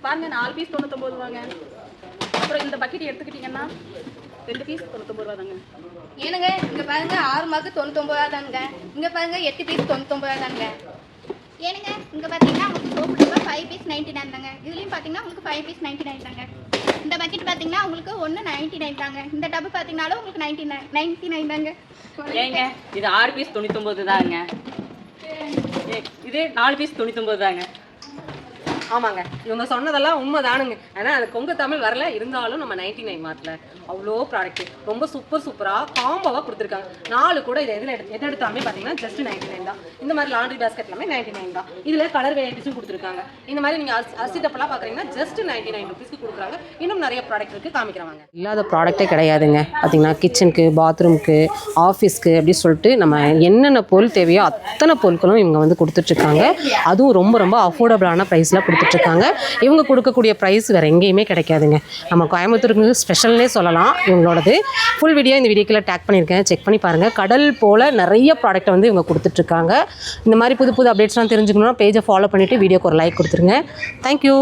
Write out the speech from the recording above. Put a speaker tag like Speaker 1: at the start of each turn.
Speaker 1: இது பாருங்க நாலு பீஸ் தொண்ணூத்தொம்பது ரூபாங்க. அப்புறம் இந்த பக்கெட் எடுத்துக்கிட்டிங்கன்னா ரெண்டு பீஸ் தொண்ணூத்தொம்பது ரூபா தாங்க.
Speaker 2: ஏனுங்க இங்க பாருங்க ஆறு மார்க்கு தொண்ணூத்தொம்பது ரூபா தானுங்க. இங்க பாருங்க எட்டு பீஸ் தொண்ணூத்தொம்பது ரூபா தானுங்க.
Speaker 3: ஏனுங்க இங்கே பார்த்தீங்கன்னா உங்களுக்கு சோப்பு டப்பா ஃபைவ் பீஸ் நைன்டி நைன் தாங்க. இதுலேயும் பார்த்தீங்கன்னா உங்களுக்கு ஃபைவ் பீஸ் நைன்டி நைன் தாங்க. இந்த பக்கெட் பார்த்தீங்கன்னா உங்களுக்கு ஒன்று நைன்டி நைன் தாங்க. இந்த டப்பு பார்த்தீங்கன்னாலும் உங்களுக்கு நைன்டி நைன் நைன்டி நைன் தாங்க.
Speaker 1: ஏங்க இது ஆறு பீஸ் தொண்ணூத்தொம்பது தாங்க. இது நாலு பீஸ் தொண்ணூத்தொம்பது தாங்க.
Speaker 4: ஆமாங்க. இவங்க சொன்னதெல்லாம் உண்மைதானுங்க. ஏன்னா அது கொங்கு தமிழ் வரல. இருந்தாலும் நம்ம நைன்டி நைன் மார்க்கில் அவ்வளோ ப்ராடக்ட் ரொம்ப சூப்பர் சூப்பராக காம்போவாக கொடுத்துருக்காங்க. நாலு கூட இது எதில் எடுத்து எது எடுத்தாலுமே பார்த்தீங்கன்னா ஜஸ்ட் நைன்டி நைன் தான். இந்த மாதிரி லாண்ட்ரி பேஸ்கெட் எல்லாமே நைன்டி நைன் தான். இதில் கலர் வெரைட்டிஸும் கொடுத்துருக்காங்க. இந்த மாதிரி நீங்கள் அரிசி அரிசி டப்பெல்லாம் பார்க்குறீங்கன்னா ஜஸ்ட் நைன்டி நைன் ருபீஸ்க்கு கொடுக்குறாங்க. இன்னும் நிறைய ப்ராடக்ட் இருக்குது காமிக்கிறவாங்க. இல்லாத ப்ராடக்ட்டே கிடையாதுங்க. பார்த்தீங்கன்னா கிச்சனுக்கு பாத்ரூம்க்கு ஆஃபீஸ்க்கு அப்படின்னு சொல்லிட்டு நம்ம என்னென்ன பொருள் தேவையோ அத்தனை பொருட்களும் இவங்க வந்து கொடுத்துட்ருக்காங்க. அதுவும் ரொம்ப ரொம்ப அஃபோர்டபுளான ப்ரைஸில் கொடுத்துட்ருக்காங்க. இவங்க கொடுக்கக்கூடிய ப்ரைஸ் வேறு எங்கேயுமே கிடைக்காதுங்க. நம்ம கோயம்புத்தூருக்கு ஸ்பெஷல்னே சொல்லலாம். இவங்களோடது. ஃபுல் வீடியோ இந்த வீடியோக்கில் டேக் பண்ணியிருக்கேன். செக் பண்ணி பாருங்கள் கடல் போல் நிறைய ப்ராடக்ட்டை வந்து இவங்க கொடுத்துட்ருக்காங்க. இந்த மாதிரி புது புது அப்டேட்ஸ்லாம் தெரிஞ்சுக்கணும்னா பேஜை ஃபாலோ பண்ணிவிட்டு வீடியோக்கு ஒரு லைக் கொடுத்துருங்க. தேங்க்யூ